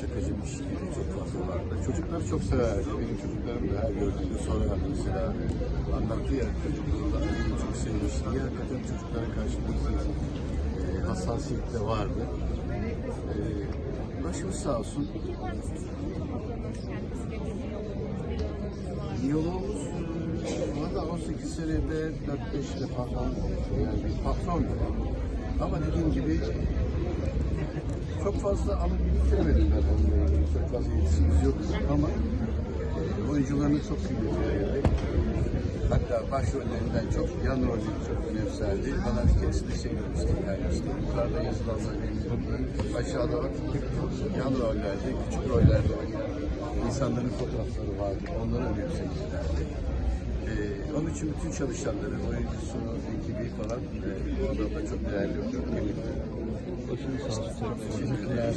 şakacı bir şey çok fazla vardı. Çocukları çok severdi. Benim çocuklarım da her gördüğünde sorar mesela. Anlattı ya Ali'yi çok sevmişti. Ya hakikaten çocuklara karşı bir e, hassasiyet de vardı. E, başımız sağ olsun. Diyalogumuz valla 18 senede 4-5 defa falan. Yani bir patron Ama dediğim gibi çok fazla anı biriktiremedim ben onunla ilgili. Çok fazla iletişimimiz yok ama oyuncularını çok kıymetli. Hatta başrollerinden çok yan rolleri çok önemserdi. Bana keresinde şey yani işte yukarıda yazılanlar benim aşağıda yan rollerde, küçük rollerde oynayan insanların fotoğrafları vardı. Onları önemseyicilerdi. Ee, onun için bütün çalışanları, oyuncusu, ekibi falan e, bu adamda çok değerli, çok kıymetli. Başınız sağ olsun. Teşekkürler.